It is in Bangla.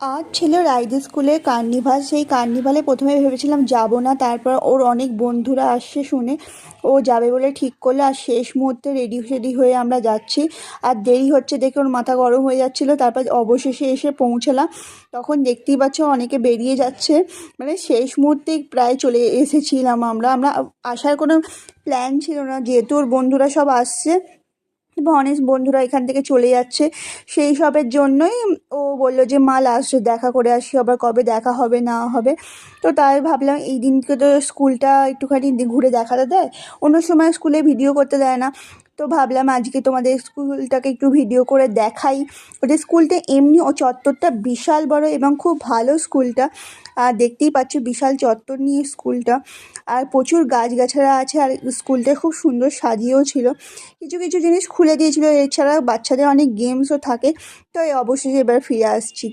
আজ ছিল রাইডি স্কুলে কার্নিভাল, সেই কার্নিভালে প্রথমে ভেবেছিলাম যাব না, তারপর ওর অনেক বন্ধুরা আসছে শুনে। ও যাবে বলে ঠিক করল, আর শেষ মুহূর্তে রেডি, সেডি হয়ে আমরা যাচ্ছি। আর দেরি হচ্ছে দেখে ওর মাথা গরম হয়ে যাচ্ছিল, তারপর অবশেষে এসে পৌঁছালাম। তখন দেখতেই পাচ্ছ অনেকে বেরিয়ে যাচ্ছে। মানে শেষ মুহূর্তেই প্রায় চলে এসেছিলাম আমরা। আমরা আসার কোনো প্ল্যান ছিল না, যেহেতু ওর বন্ধুরা সব আসছে। অনেক বন্ধুরা এখান থেকে চলে যাচ্ছে। সেই সবের জন্যই ও বলল যে, মা লাস্ট দেখা করে আসি, আবার কবে দেখা হবে, না হবে? তো তাই ভাবলাম, এই দিনকে তো স্কুলটা একটুখানি ঘুরে দেখাতে দেয়। অন্য সময় স্কুলে ভিডিও করতে দেয় না। তো ভাবলাম আজকে তোমাদের স্কুলটাকে একটু ভিডিও করে দেখাই। ওদের স্কুলটা এমনি ও চত্বরটা বিশাল বড় এবং খুব ভালো স্কুলটা। আর দেখতেই পাচ্ছ বিশাল চত্বর নিয়ে স্কুলটা। আর প্রচুর গাছগাছড়া আছে আর স্কুলটা খুব সুন্দর সাজিয়েও ছিল। কিছু কিছু জিনিস খুলে দিয়েছিল। এছাড়া বাচ্চাদের অনেক গেমসও থাকে। তো অবশেষে এবার ফিরে আসছি।